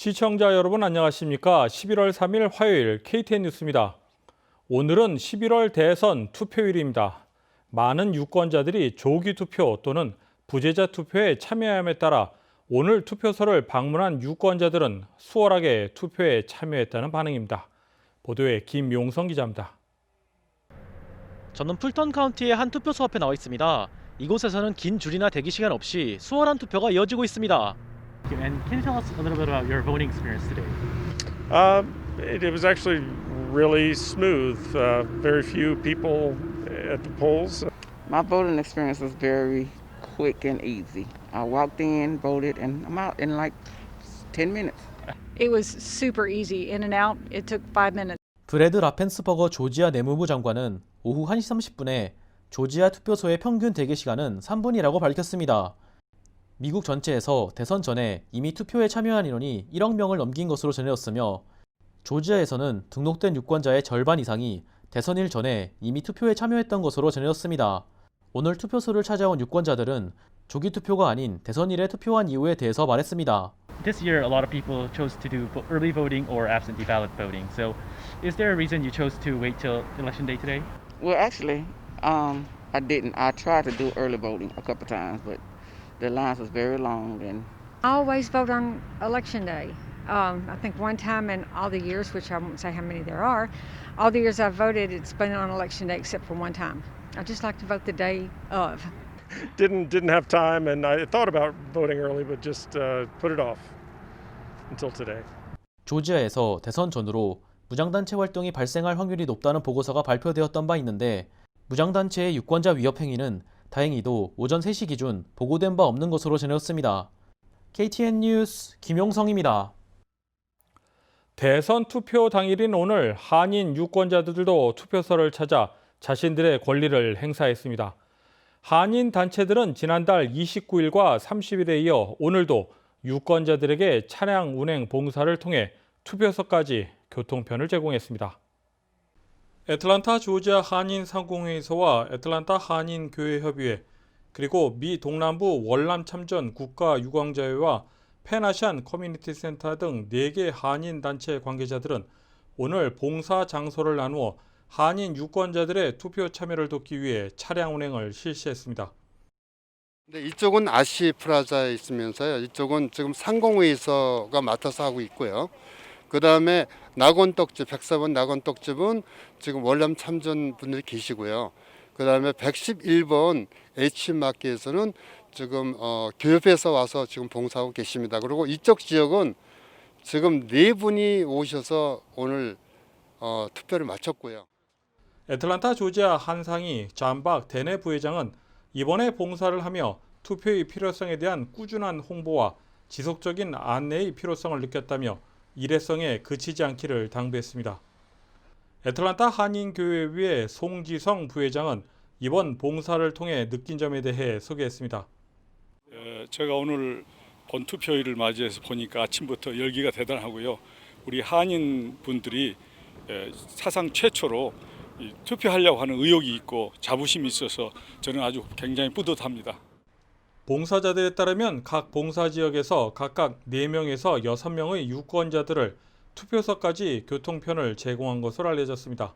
시청자 여러분 안녕하십니까? 11월 3일 화요일 KTN 뉴스입니다. 오늘은 11월 대선 투표일입니다. 많은 유권자들이 조기 투표 또는 부재자 투표에 참여함에 따라 오늘 투표소를 방문한 유권자들은 수월하게 투표에 참여했다는 반응입니다. 보도에 김용성 기자입니다. 저는 풀턴 카운티의 한 투표소 앞에 나와 있습니다. 이곳에서는 긴 줄이나 대기 시간 없이 수월한 투표가 이어지고 있습니다. And can you tell us a little bit about your voting experience today? Um, it, it was actually really smooth. Uh, very few people at the polls. My voting experience was very quick and easy. I walked in, voted, and I'm out in like 10 minutes. It was super easy, in and out. It took five minutes. 브래드 라펜스버거 조지아 내무부 장관은 오후 1시 30분에 조지아 투표소의 평균 대기 시간은 3분이라고 밝혔습니다. 미국 전체에서 대선 전에 이미 투표에 참여한 인원이 1억 명을 넘긴 것으로 전해졌으며 조지아에서는 등록된 유권자의 절반 이상이 대선일 전에 이미 투표에 참여했던 것으로 전해졌습니다. 오늘 투표소를 찾아온 유권자들은 조기 투표가 아닌 대선일에 투표한 이유에 대해서 말했습니다. this year a lot of people chose to do early voting or absentee ballot voting. So, is there a reason you chose to wait till election day today? Well, actually, um, I didn't. I tried to do early voting a couple times, but the lines was very long and I always vote on election day. Um, I think one time in all the years, which I won't say how many there are, all the years I've voted, it's been on election day except for one time. I just like to vote the day of. Didn't didn't have time, and I thought about voting early, but just uh, put it off until today. 조지아에서 대선 전후로 무장단체 활동이 발생할 확률이 높다는 보고서가 발표되었던 바 있는데 무장단체의 유권자 위협 행위는 다행히도 오전 3시 기준 보고된 바 없는 것으로 전해졌습니다. KTN 뉴스 김용성입니다. 대선 투표 당일인 오늘 한인 유권자들도 투표소를 찾아 자신들의 권리를 행사했습니다. 한인 단체들은 지난달 29일과 30일에 이어 오늘도 유권자들에게 차량 운행 봉사를 통해 투표소까지 교통편을 제공했습니다. 애틀란타 조지아 한인 상공회의소와 애틀란타 한인 교회 협의회 그리고 미 동남부 월남 참전 국가 유광자회와 펜아시안 커뮤니티 센터 등 4개 한인 단체 관계자들은 오늘 봉사 장소를 나누어 한인 유권자들의 투표 참여를 돕기 위해 차량 운행을 실시했습니다. 네, 이쪽은 아시 프라자에 있으면서요. 이쪽은 지금 상공회의소가 맡아서 하고 있고요. 그 다음에 낙원떡집, 백사번 낙원떡집은 지금 월남 참전 분들이 계시고요. 그 다음에 111번 H마켓에서는 지금 어, 교협에서 와서 지금 봉사하고 계십니다. 그리고 이쪽 지역은 지금 네 분이 오셔서 오늘 어, 투표를 마쳤고요. 애틀란타 조지아 한상희 잠박 대내 부회장은 이번에 봉사를 하며 투표의 필요성에 대한 꾸준한 홍보와 지속적인 안내의 필요성을 느꼈다며 일회성에 그치지 않기를 당부했습니다. 애틀란타 한인교회의 송지성 부회장은 이번 봉사를 통해 느낀 점에 대해 소개했습니다. 에, 제가 오늘 본 투표일을 맞이해서 보니까 아침부터 열기가 대단하고요. 우리 한인 분들이 에, 사상 최초로 이 투표하려고 하는 의욕이 있고 자부심이 있어서 저는 아주 굉장히 뿌듯합니다. 봉사자들에 따르면 각 봉사 지역에서 각각 4명에서 6명의 유권자들을 투표소까지 교통편을 제공한 것으로 알려졌습니다.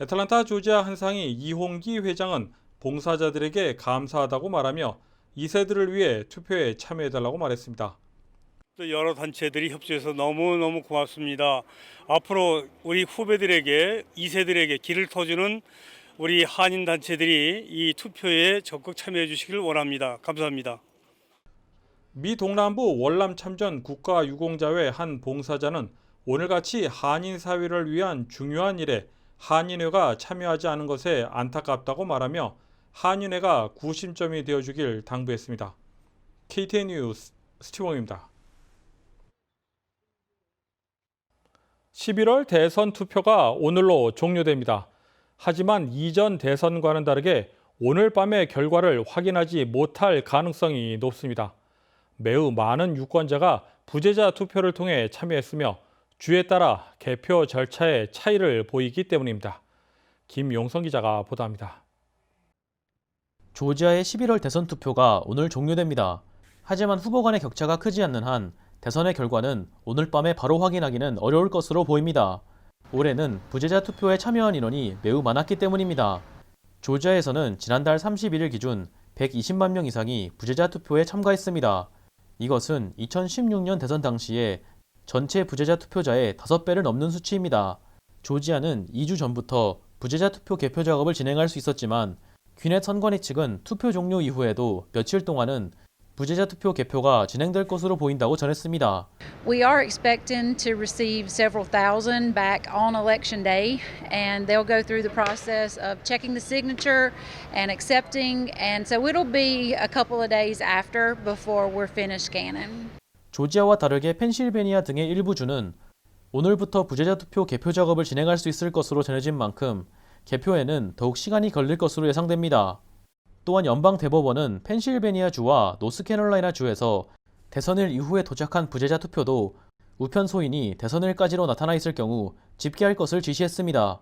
애틀란타 조지아 한상희 이홍기 회장은 봉사자들에게 감사하다고 말하며 2세들을 위해 투표에 참여해달라고 말했습니다. 또 여러 단체들이 협조해서 너무너무 고맙습니다. 앞으로 우리 후배들에게 2세들에게 길을 터주는 우리 한인 단체들이 이 투표에 적극 참여해 주시길 원합니다. 감사합니다. 미 동남부 월남 참전 국가 유공자회 한 봉사자는 오늘같이 한인 사회를 위한 중요한 일에 한인회가 참여하지 않은 것에 안타깝다고 말하며 한인회가 구심점이 되어주길 당부했습니다. KTN 뉴스 스티원입니다. 11월 대선 투표가 오늘로 종료됩니다. 하지만 이전 대선과는 다르게 오늘 밤의 결과를 확인하지 못할 가능성이 높습니다. 매우 많은 유권자가 부재자 투표를 통해 참여했으며 주에 따라 개표 절차에 차이를 보이기 때문입니다. 김용성 기자가 보도합니다. 조지아의 11월 대선 투표가 오늘 종료됩니다. 하지만 후보 간의 격차가 크지 않는 한 대선의 결과는 오늘 밤에 바로 확인하기는 어려울 것으로 보입니다. 올해는 부재자 투표에 참여한 인원이 매우 많았기 때문입니다. 조지아에서는 지난달 31일 기준 120만 명 이상이 부재자 투표에 참가했습니다. 이것은 2016년 대선 당시에 전체 부재자 투표자의 5배를 넘는 수치입니다. 조지아는 2주 전부터 부재자 투표 개표 작업을 진행할 수 있었지만 귀넷 선관위 측은 투표 종료 이후에도 며칠 동안은 부재자 투표 개표가 진행될 것으로 보인다고 전했습니다. We are expecting to receive several thousand back on election day, and they'll go through the process of checking the signature and accepting, and so it'll be a couple of days after before we're finished scanning. 조지아와 다르게 펜실베니아 등의 일부 주는 오늘부터 부재자 투표 개표 작업을 진행할 수 있을 것으로 전해진 만큼 개표에는 더욱 시간이 걸릴 것으로 예상됩니다. 또한 연방 대법원은 펜실베니아 주와 노스캐롤라이나 주에서 대선일 이후에 도착한 부재자 투표도 우편 소인이 대선일까지로 나타나 있을 경우 집계할 것을 지시했습니다.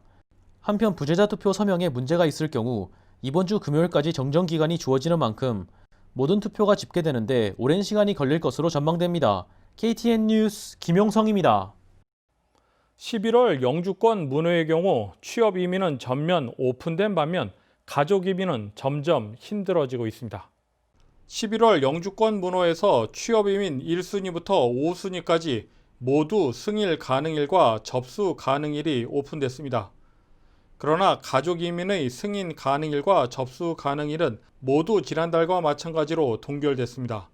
한편 부재자 투표 서명에 문제가 있을 경우 이번 주 금요일까지 정정 기간이 주어지는 만큼 모든 투표가 집계되는데 오랜 시간이 걸릴 것으로 전망됩니다. KTN 뉴스 김용성입니다. 11월 영주권 문호의 경우 취업 이민은 전면 오픈된 반면 가족 이민은 점점 힘들어지고 있습니다. 11월 영주권 문호에서 취업 이민 1순위부터 5순위까지 모두 승일 가능일과 접수 가능일이 오픈됐습니다. 그러나 가족 이민의 승인 가능일과 접수 가능일은 모두 지난달과 마찬가지로 동결됐습니다.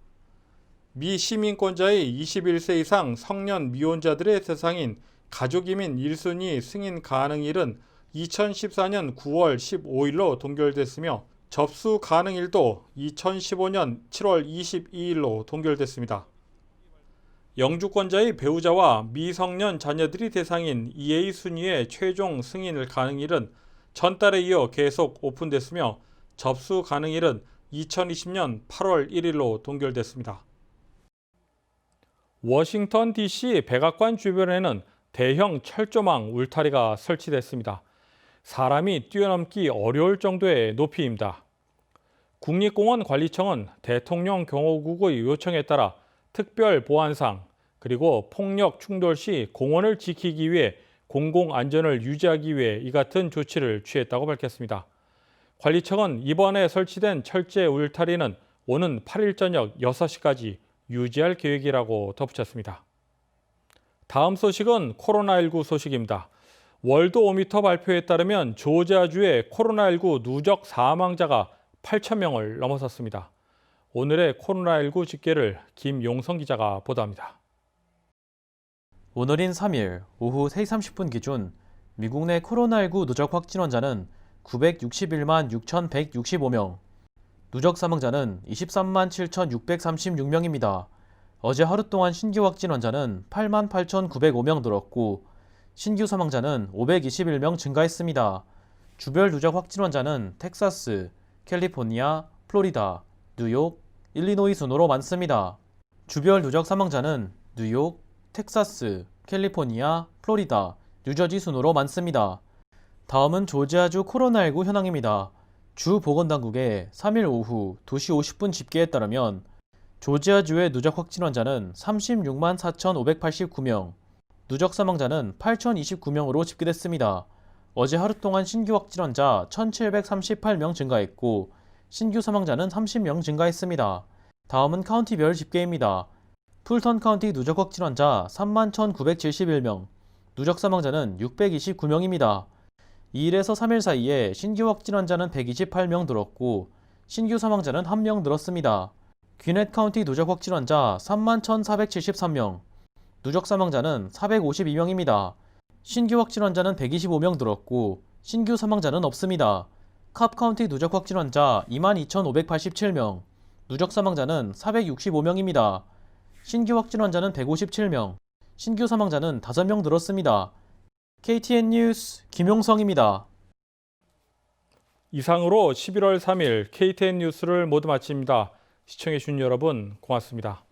미 시민권자의 21세 이상 성년 미혼자들의 대상인 가족 이민 1순위 승인 가능일은 2014년 9월 15일로 동결됐으며 접수 가능일도 2015년 7월 22일로 동결됐습니다. 영주권자의 배우자와 미성년 자녀들이 대상인 2A 순위의 최종 승인 가능일은 전달에 이어 계속 오픈됐으며 접수 가능일은 2020년 8월 1일로 동결됐습니다. 워싱턴 DC 백악관 주변에는 대형 철조망 울타리가 설치됐습니다. 사람이 뛰어넘기 어려울 정도의 높이입니다. 국립공원관리청은 대통령 경호국의 요청에 따라 특별 보안상 그리고 폭력 충돌 시 공원을 지키기 위해 공공 안전을 유지하기 위해 이 같은 조치를 취했다고 밝혔습니다. 관리청은 이번에 설치된 철제 울타리는 오는 8일 저녁 6시까지 유지할 계획이라고 덧붙였습니다. 다음 소식은 코로나19 소식입니다. 월드 오미터 발표에 따르면 조지아주의 코로나19 누적 사망자가 8천 명을 넘어섰습니다. 오늘의 코로나19 집계를 김용성 기자가 보도합니다. 오늘인 3일 오후 3시 30분 기준 미국 내 코로나19 누적 확진 환자는 961만 6,165명, 누적 사망자는 23만 7,636명입니다. 어제 하루 동안 신규 확진 환자는 8만 8,905명 늘었고 신규 사망자는 521명 증가했습니다. 주별 누적 확진 환자는 텍사스, 캘리포니아, 플로리다, 뉴욕, 일리노이 순으로 많습니다. 주별 누적 사망자는 뉴욕, 텍사스, 캘리포니아, 플로리다, 뉴저지 순으로 많습니다. 다음은 조지아주 코로나19 현황입니다. 주 보건당국의 3일 오후 2시 50분 집계에 따르면 조지아주의 누적 확진 환자는 36만 4,589명, 누적 사망자는 8,029명으로 집계됐습니다. 어제 하루 동안 신규 확진 환자 1,738명 증가했고 신규 사망자는 30명 증가했습니다. 다음은 카운티별 집계입니다. 풀턴 카운티 누적 확진 환자 3만 1,971명, 누적 사망자는 629명입니다. 2일에서 3일 사이에 신규 확진 환자는 128명 늘었고 신규 사망자는 1명 늘었습니다. 귀넷 카운티 누적 확진 환자 3만 1,473명, 누적 사망자는 452명입니다. 신규 확진 환자는 125명 늘었고 신규 사망자는 없습니다. 캅 카운티 누적 확진 환자 22,587명, 누적 사망자는 465명입니다. 신규 확진 환자는 157명, 신규 사망자는 5명 늘었습니다. KTN 뉴스 김용성입니다. 이상으로 11월 3일 KTN 뉴스를 모두 마칩니다. 시청해주신 여러분 고맙습니다.